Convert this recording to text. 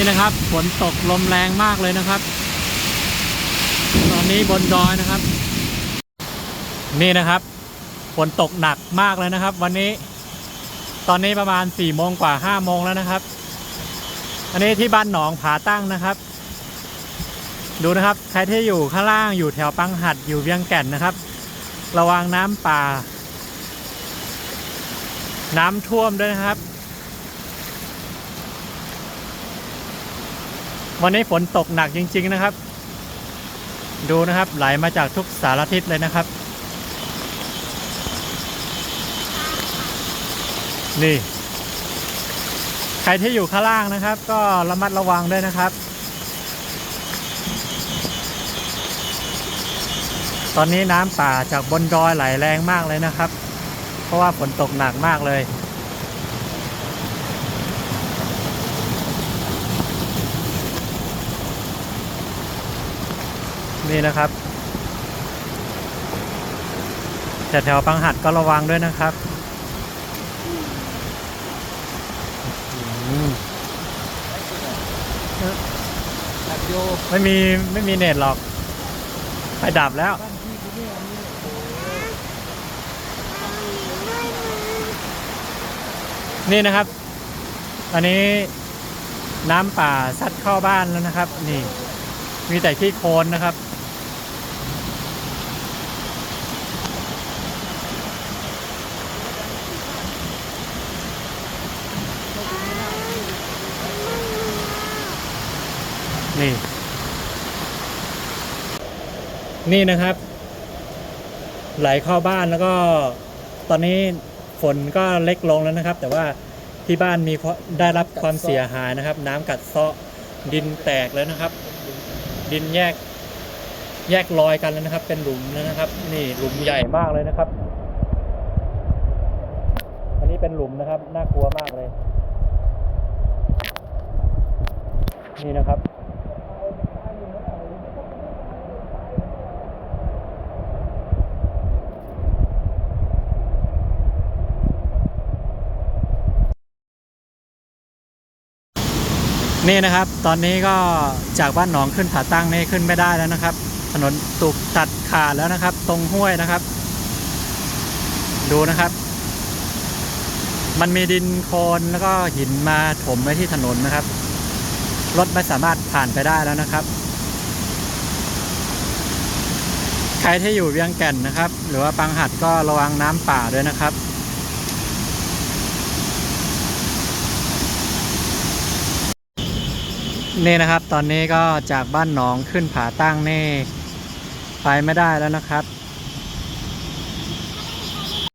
นี่นะครับฝนตกลมแรงมากเลยนะครับ ตอนนี้บนดอยนะครับ นี่นะครับฝนตกหนักมากเลยนะครับ วันนี้ตอนนี้ประมาณ4ี่โมงกว่า5้าโมงแล้วนะครับ อันนี้ที่บ้านหนองผาตั้งนะครับ ดูนะครับ ใครที่อยู่ข้างล่างอยู่แถวปังหัดอยู่เวียงแก่นนะครับ ระวังน้ำป่า น้ำท่วมด้วยนะครับ วันนี้ฝนตกหนักจริง ๆนะครับ ดูนะครับไหลมาจากทุกสารทิศเลยนะครับ นี่ ใครที่อยู่ข้างล่างนะครับ ก็ระมัดระวังด้วยนะครับ ตอนนี้น้ำป่าจากบนดอยไหลแรงมากเลยนะครับ เพราะว่าฝนตกหนักมากเลย นี่นะครับแต่แถวปังหัดก็ระวังด้วยนะครับอืมไม่มีไม่มีเน็ตหรอกไฟดับแล้ว นี่นะครับ ตอนนี้น้ำป่าซัดเข้าบ้านแล้วนะครับ นี่ มีแต่ขี้โคลนนะครับ นี่ นี่นะครับ ไหลเข้าบ้านแล้วก็ ตอนนี้ฝนก็เล็กลงแล้วนะครับ แต่ว่าที่บ้านมีได้รับความเสียหายนะครับ น้ำกัดเซาะดินแตกแล้วนะครับ ดินแยก แยกรอยกันแล้วนะครับ เป็นหลุมแล้วนะครับ นี่หลุมใหญ่มากเลยนะครับ อันนี้เป็นหลุมนะครับ น่ากลัวมากเลย นี่นะครับ นี่นะครับ ตอนนี้ก็จากบ้านหนองขึ้นผาตั้งนี่ขึ้นไม่ได้แล้วนะครับ ถนนตุกตัดขาดแล้วนะครับ ตรงห้วยนะครับ ดูนะครับ มันมีดินโคลนแล้วก็หินมาถมไว้ที่ถนนนะครับ รถไม่สามารถผ่านไปได้แล้วนะครับ ใครที่อยู่เวียงแก่นนะครับ หรือว่าปังหัดก็ระวังน้ำป่าด้วยนะครับ นี่นะครับ ตอนนี้ก็จากบ้านหนองขึ้นผาตั้งนี่ ไปไม่ได้แล้วนะครับ